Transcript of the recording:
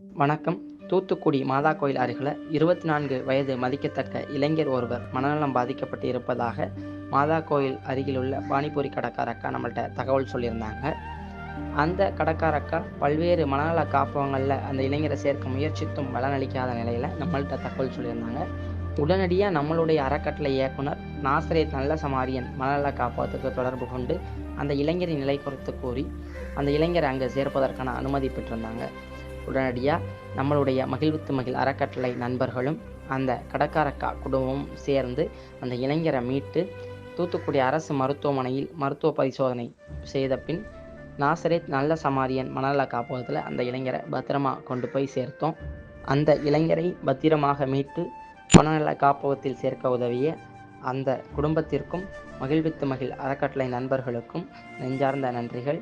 வணக்கம். தூத்துக்குடி மாதா கோயில் அருகில் இருபத்தி நான்கு வயது மதிக்கத்தக்க இளைஞர் ஒருவர் மனநலம் பாதிக்கப்பட்டு இருப்பதாக மாதா கோயில் அருகிலுள்ள பானிபூரி கடைக்கார அக்கா நம்மள்கிட்ட தகவல் சொல்லியிருந்தாங்க. அந்த கடைக்கார அக்கா பல்வேறு மனநல காப்பகங்களில் அந்த இளைஞரை சேர்க்க முயற்சித்தும் பலனளிக்காத நிலையில் நம்மள்கிட்ட தகவல் சொல்லியிருந்தாங்க. உடனடியாக நம்மளுடைய அறக்கட்டளை இயக்குனர் நாசரேத் நல்ல சமாரியன் மனநல காப்பகத்துக்கு தொடர்பு கொண்டு அந்த இளைஞரின் நிலை குறித்து கூறி அந்த இளைஞரை அங்கே சேர்ப்பதற்கான அனுமதி பெற்றிருந்தாங்க. உடனடியாக நம்மளுடைய மகிழ்வித்து மகிழ் அறக்கட்டளை நண்பர்களும் அந்த கடற்காரக்கா குடும்பமும் சேர்ந்து அந்த இளைஞரை மீட்டு தூத்துக்குடி அரசு மருத்துவமனையில் மருத்துவ பரிசோதனை செய்த பின் நாசரேத் நல்ல சமாரியன் மணல காப்பகத்தில் அந்த இளைஞரை பத்திரமா கொண்டு போய் சேர்த்தோம். அந்த இளைஞரை பத்திரமாக மீட்டு மனநல காப்பகத்தில் சேர்க்க உதவிய அந்த குடும்பத்திற்கும் மகிழ்வித்து மகிழ் அறக்கட்டளை நண்பர்களுக்கும் நெஞ்சார்ந்த நன்றிகள்.